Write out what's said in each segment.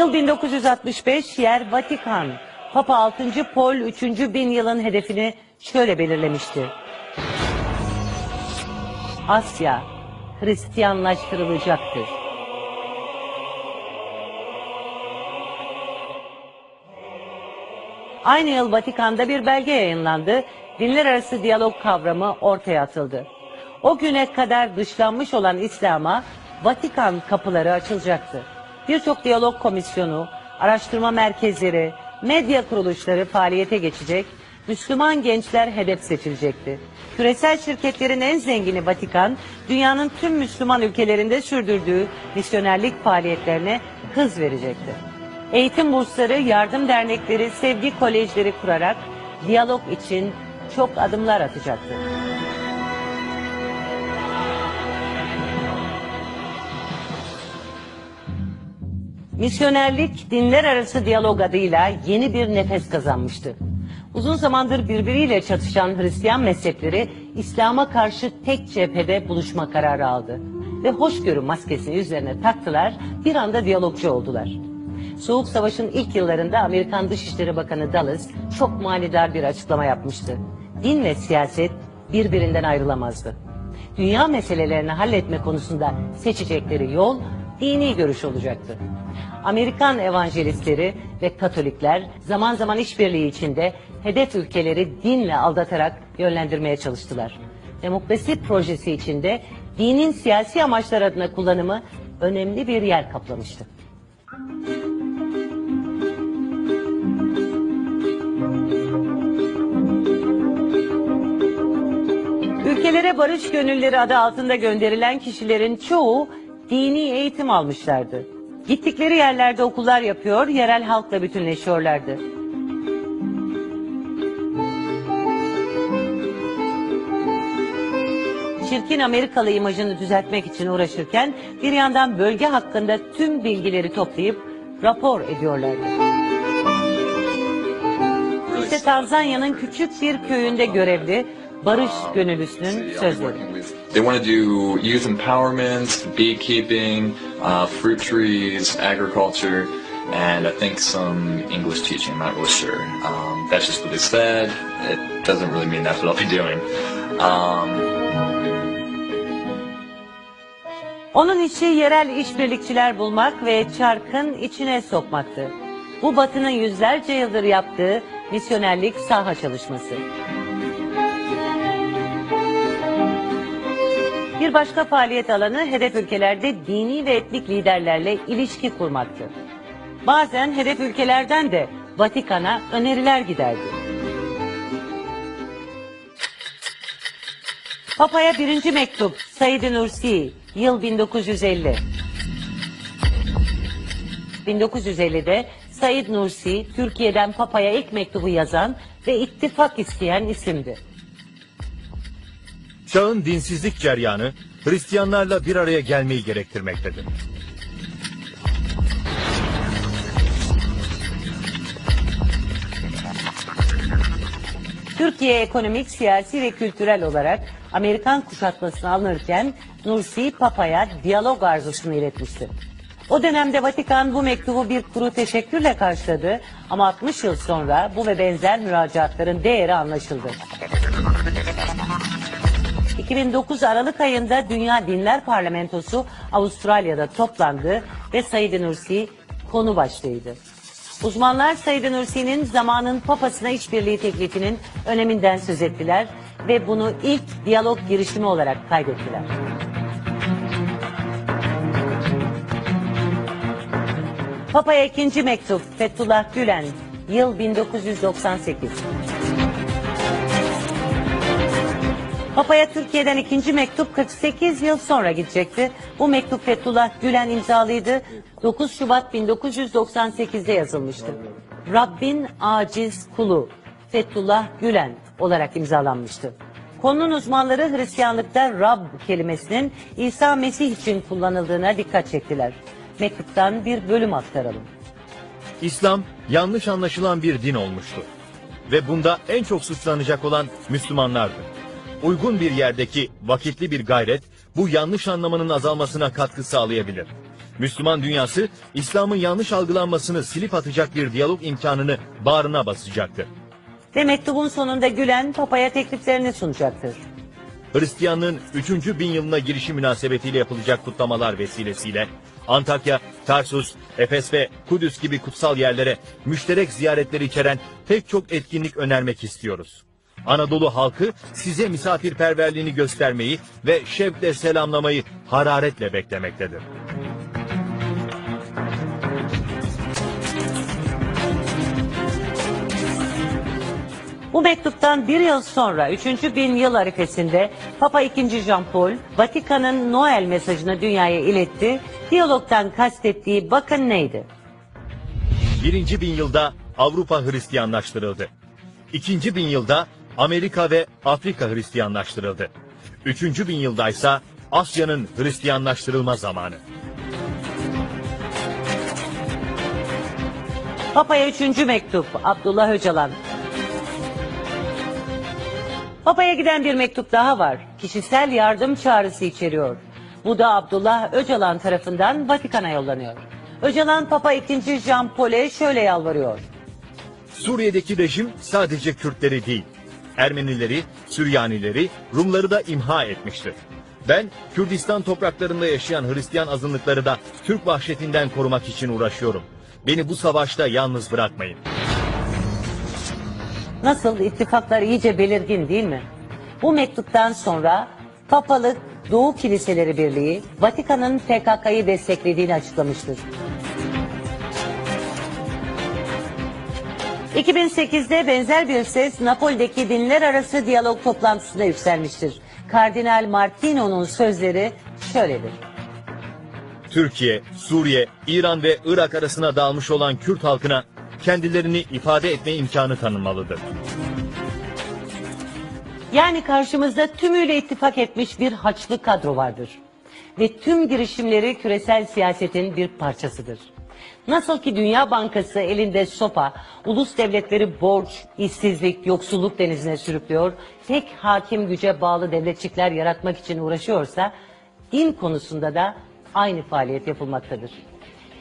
Yıl 1965 yer Vatikan. Papa 6. Paul 3. bin yılın hedefini şöyle belirlemişti. Asya Hristiyanlaştırılacaktır. Aynı yıl Vatikan'da bir belge yayınlandı. Dinler arası diyalog kavramı ortaya atıldı. O güne kadar dışlanmış olan İslam'a Vatikan kapıları açılacaktı. Birçok diyalog komisyonu, araştırma merkezleri, medya kuruluşları faaliyete geçecek, Müslüman gençler hedef seçilecekti. Küresel şirketlerin en zengini Vatikan, dünyanın tüm Müslüman ülkelerinde sürdürdüğü misyonerlik faaliyetlerine hız verecekti. Eğitim bursları, yardım dernekleri, sevgi kolejleri kurarak diyalog için çok adımlar atacaktı. Misyonerlik dinler arası diyalog adıyla yeni bir nefes kazanmıştı. Uzun zamandır birbiriyle çatışan Hristiyan mezhepleri İslam'a karşı tek cephede buluşma kararı aldı. Ve hoşgörü maskesini üzerine taktılar, bir anda diyalogcu oldular. Soğuk Savaş'ın ilk yıllarında Amerikan Dışişleri Bakanı Dulles çok manidar bir açıklama yapmıştı. Din ve siyaset birbirinden ayrılamazdı. Dünya meselelerini halletme konusunda seçecekleri yol dini görüş olacaktı. Amerikan evangelistleri ve Katolikler zaman zaman işbirliği içinde hedef ülkeleri dinle aldatarak yönlendirmeye çalıştılar. Demokrasi projesi içinde dinin siyasi amaçlar adına kullanımı önemli bir yer kaplamıştı. Ülkelere barış gönülleri adı altında gönderilen kişilerin çoğu dini eğitim almışlardı. Gittikleri yerlerde okullar yapıyor, yerel halkla bütünleşiyorlardı. Çirkin Amerikalı imajını düzeltmek için uğraşırken bir yandan bölge hakkında tüm bilgileri toplayıp rapor ediyorlardı. İşte Tanzanya'nın küçük bir köyünde görevli Barış Gönüllüsü'nün sözleri. They want to do youth empowerment, beekeeping, uh, fruit trees, agriculture, and I think some English teaching. I'm not really sure. Um, that's just what they said. It doesn't really mean that's what I'll be doing. Um, Onun işi yerel işbirlikçiler bulmak ve çarkın içine sokmaktı. Bu batının yüzlerce yıldır yaptığı misyonerlik saha çalışması. Bir başka faaliyet alanı hedef ülkelerde dini ve etnik liderlerle ilişki kurmaktı. Bazen hedef ülkelerden de Vatikan'a öneriler giderdi. Papa'ya birinci mektup Said Nursi, yıl 1950. 1950'de Said Nursi, Türkiye'den Papa'ya ilk mektubu yazan ve ittifak isteyen isimdi. Çağın dinsizlik ceryanı Hristiyanlarla bir araya gelmeyi gerektirmektedir. Türkiye ekonomik, siyasi ve kültürel olarak Amerikan kuşatmasına alınırken Nursi Papa'ya diyalog arzusunu iletmişti. O dönemde Vatikan bu mektubu bir kuru teşekkürle karşıladı ama 60 yıl sonra bu ve benzer müracaatların değeri anlaşıldı. 2009 Aralık ayında Dünya Dinler Parlamentosu Avustralya'da toplandı ve Said Nursi konu başlığıydı. Uzmanlar Said Nursi'nin zamanın papasına işbirliği teklifinin öneminden söz ettiler ve bunu ilk diyalog girişimi olarak kaydettiler. Papa'ya ikinci mektup Fethullah Gülen, yıl 1998. Papa'ya Türkiye'den ikinci mektup 48 yıl sonra gidecekti. Bu mektup Fethullah Gülen imzalıydı. 9 Şubat 1998'de yazılmıştı. Rabbin aciz kulu Fethullah Gülen olarak imzalanmıştı. Konunun uzmanları Hristiyanlıkta Rab kelimesinin İsa Mesih için kullanıldığına dikkat çektiler. Mektuptan bir bölüm aktaralım. İslam yanlış anlaşılan bir din olmuştur. Ve bunda en çok suçlanacak olan Müslümanlardır. Uygun bir yerdeki vakitli bir gayret bu yanlış anlamanın azalmasına katkı sağlayabilir. Müslüman dünyası İslam'ın yanlış algılanmasını silip atacak bir diyalog imkanını bağrına basacaktı. Ve mektubun sonunda Gülen Papa'ya tekliflerini sunacaktır. Hristiyanlığın 3. bin yılına girişi münasebetiyle yapılacak kutlamalar vesilesiyle Antakya, Tarsus, Efes ve Kudüs gibi kutsal yerlere müşterek ziyaretleri içeren pek çok etkinlik önermek istiyoruz. Anadolu halkı size misafirperverliğini göstermeyi ve şevkle selamlamayı hararetle beklemektedir. Bu mektuptan bir yıl sonra 3. bin yıl arifesinde Papa II. Jean Paul, Vatikan'ın Noel mesajını dünyaya iletti. Diyalogtan kastettiği bakın neydi? Birinci bin yılda Avrupa Hristiyanlaştırıldı. İkinci bin yılda Amerika ve Afrika Hristiyanlaştırıldı. Üçüncü bin yılda ise Asya'nın Hristiyanlaştırılma zamanı. Papa'ya üçüncü mektup Abdullah Öcalan. Papa'ya giden bir mektup daha var. Kişisel yardım çağrısı içeriyor. Bu da Abdullah Öcalan tarafından Vatikan'a yollanıyor. Öcalan Papa II. Jean Paul'e şöyle yalvarıyor. Suriye'deki rejim sadece Kürtleri değil, Ermenileri, Süryanileri, Rumları da imha etmiştir. Ben Kürdistan topraklarında yaşayan Hristiyan azınlıkları da Türk vahşetinden korumak için uğraşıyorum. Beni bu savaşta yalnız bırakmayın. Nasıl ittifaklar iyice belirgin değil mi? Bu mektuptan sonra Papalık Doğu Kiliseleri Birliği Vatikan'ın PKK'yı desteklediğini açıklamıştır. 2008'de benzer bir ses Napoli'deki dinler arası diyalog toplantısında yükselmiştir. Kardinal Martino'nun sözleri şöyledir. Türkiye, Suriye, İran ve Irak arasına dağılmış olan Kürt halkına kendilerini ifade etme imkanı tanınmalıdır. Yani karşımızda tümüyle ittifak etmiş bir haçlı kadro vardır. Ve tüm girişimleri küresel siyasetin bir parçasıdır. Nasıl ki Dünya Bankası elinde sopa, ulus devletleri borç, işsizlik, yoksulluk denizine sürüklüyor, tek hakim güce bağlı devletçikler yaratmak için uğraşıyorsa, din konusunda da aynı faaliyet yapılmaktadır.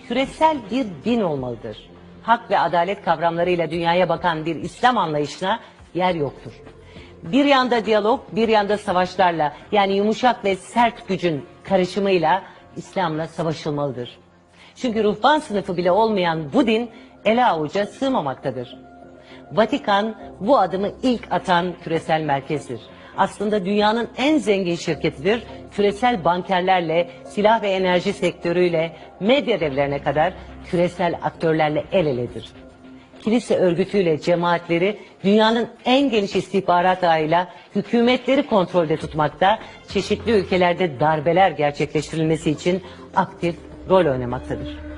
Küresel bir din olmalıdır. Hak ve adalet kavramlarıyla dünyaya bakan bir İslam anlayışına yer yoktur. Bir yanda diyalog, bir yanda savaşlarla yani yumuşak ve sert gücün karışımıyla İslam'la savaşılmalıdır. Çünkü ruhban sınıfı bile olmayan bu din ele avuca sığmamaktadır. Vatikan bu adımı ilk atan küresel merkezdir. Aslında dünyanın en zengin şirketidir. Küresel bankerlerle, silah ve enerji sektörüyle, medya devlerine kadar küresel aktörlerle el eledir kilise örgütüyle cemaatleri dünyanın en geniş istihbarat ağıyla hükümetleri kontrolde tutmakta, çeşitli ülkelerde darbeler gerçekleştirilmesi için aktif rol oynamaktadır.